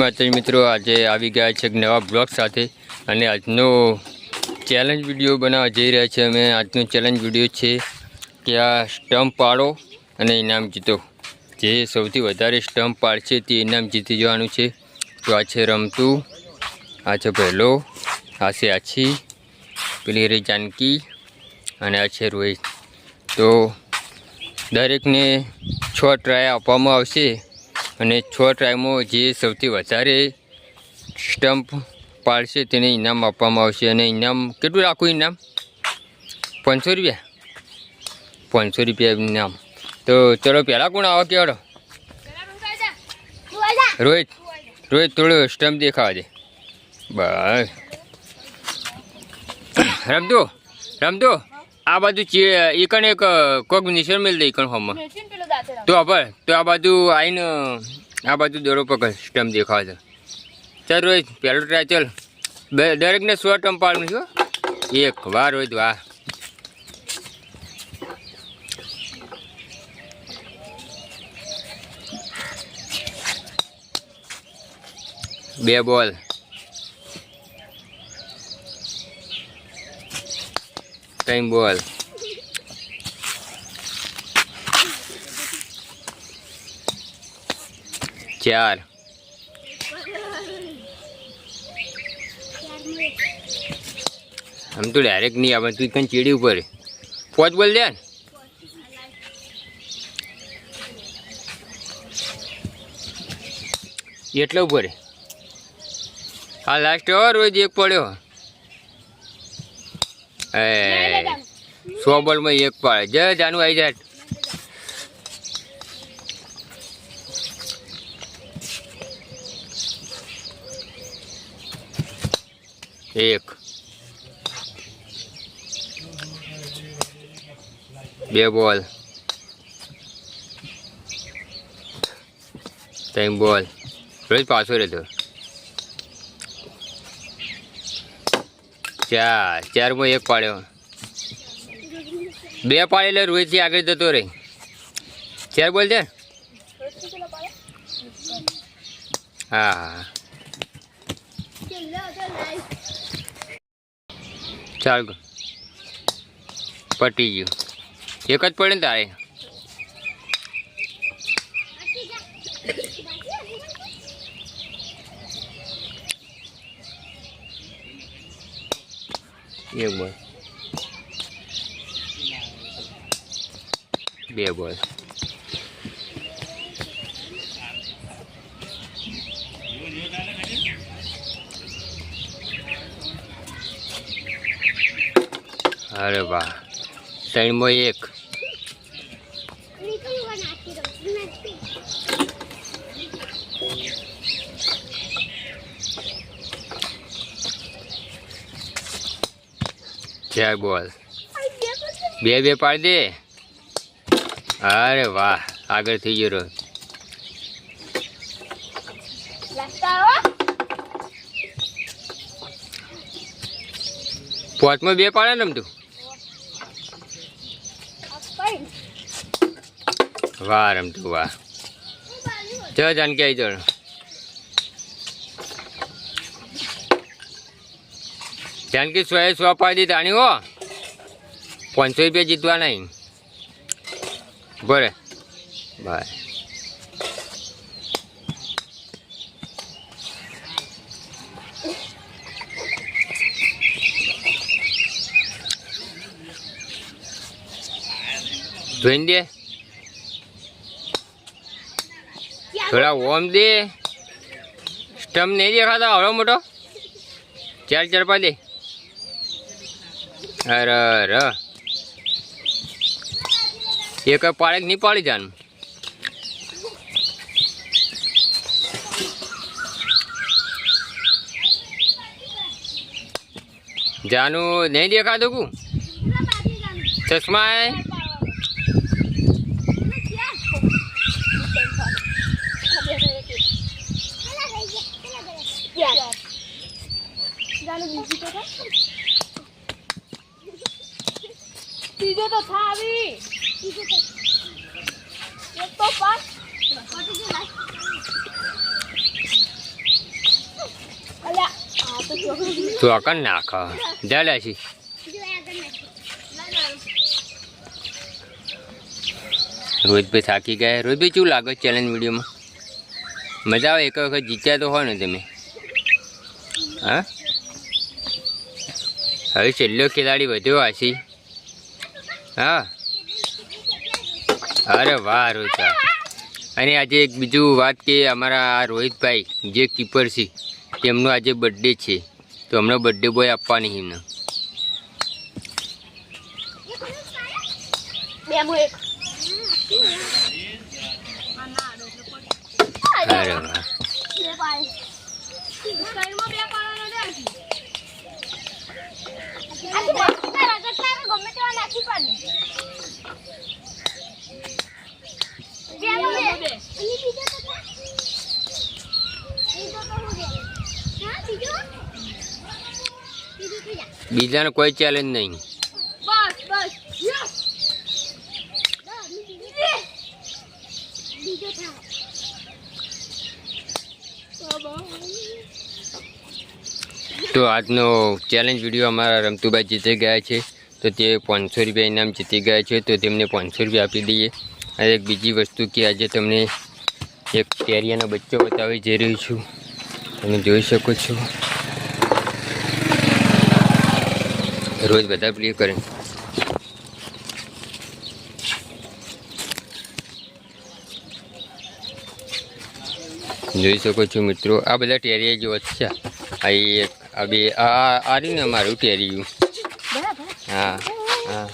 માતાજી મિત્રો, આજે આવી ગયા છે નવા બ્લોગ સાથે અને આજનો ચેલેન્જ વીડિયો બનાવવા જઈ રહ્યા છે અમે. આજનો ચેલેન્જ વીડિયો છે કે આ સ્ટમ્પ પાડો અને ઇનામ જીતો. જે સૌથી વધારે સ્ટમ્પ પાડશે તે ઇનામ જીતી જવાનું છે. તો આ છે રમતું, આ છે પહેલો આ છે આછી, પેલી રે જાનકી અને આ છે રોહિત. તો દરેકને છ ટ્રાય આપવામાં આવશે. અને છ ટાઈમો જે સૌથી વધારે સ્ટમ્પ પાડશે તેને ઇનામ આપવામાં આવશે. અને ઇનામ કેટલું રાખવું ઇનામ? પાંચસો રૂપિયા? પાંચસો રૂપિયા ઇનામ. તો ચલો પહેલાં કોણ આવો કેવડો? રોહિત. રોહિત થોડું સ્ટમ્પ દેખાવા દે. બસ. રમતો રમતો આ બાજુ ઈકણ એક, કોક નિશર મેળ દે એકણ હોમમાં તો આભાર તો આ બાજુ આવીને આ બાજુ દોરો પકડ, સ્ટમ્પ છે. ચાલ રોહિત, પહેલો ટ્રાય ચાલ. દરેકને સો સ્ટમ્પ પાડવું છું એક વાહ રોહિત, વાહ. બે બોલ. ત્રણ બોલ. ચાર આમ તો ડાયરેક્ટ નહીં આવે તું કઈ ચીડી ઉપર. પોચ બોલ દે. એટલો ઉપર. હા લાસ્ટ હો રોજ એક પડ્યો. એ સો બોલમાં એક પાડે. જય જાનું આવી જાય એક. બે બોલ. ત્રણ બોલ. રોજ પાછો રહેતો ચાર. ચારમાં એક પાડ્યો. બે પાડે એટલે રોહિતથી આગળ જતો રહે. ચાર બોલ છે? હા. હા ચાલ પટી ગયું. એક જ પડે ને તારે? એક બોલ. બે બોલ. અરે વાહ. ત્રણમાં એક. ચાર બોલ. બે બે પાડી દે. અરે વાહ, આગળ થઈ ગયો પોચમાં બે પાડે ને તું? વાહ રમતું વાહ જો જાનકી આવી જણ જાનકી સો એ સો પાડી આણી હો. પાંચસો રૂપિયા જીતવા નહીં બરે બાય. જોઈને દે. થોડા ઓમ દે. સ્ટમ્પ નહીં દેખાતા આવડો મોટો. ચાર ચાર પા દે. અરે અરે. એક પાડે નહીં પાડી જાનું? જાનું નહીં દેખાતું કુ ચશ્મા હે? ત્રીજો તો થા આવી એક તો પાસ તું અકન નાખ જા લેશી રોહિતભાઈ થાકી ગયા રોહિતભાઈ શું લાગે ચેલેન્જ વિડીયોમાં મજા આવે એક વખત જીત્યા તો હોય ને તમે હા હવે છેલ્લો ખેલાડી વધ્યો આશી હા. અરે વાહ રોચા અને આજે એક બીજું વાત કે અમારા આ રોહિતભાઈ જે કીપર છે તેમનો આજે બર્થડે છે. તો હમણાં બર્થડે બોય આપવાની એમને. અરે વાહ. બીજાને કોઈ ચેલેન્જ નહીં. બસ બસ. તો આજનો ચેલેન્જ વીડિયો અમારા રમતુભાઈ જીતી ગયા છે. તો તે પાંચસો રૂપિયા ઇનામ જીતી ગયા છે. તો તેમને પાંચસો રૂપિયા આપી દઈએ. અને એક બીજી વસ્તુ કે આજે તમને એક કેરિયાનો બચ્ચો બતાવી જઈ રહ્યું છું. તમે જોઈ શકો છો. રોજ બધા પ્લે કરે. જોઈ શકો છો મિત્રો, આ બધા ટેરિયા જેવા છે આ એક આ બે આ આ- રહ્યું ને અમારું ટેરિયું બરાબર હા હા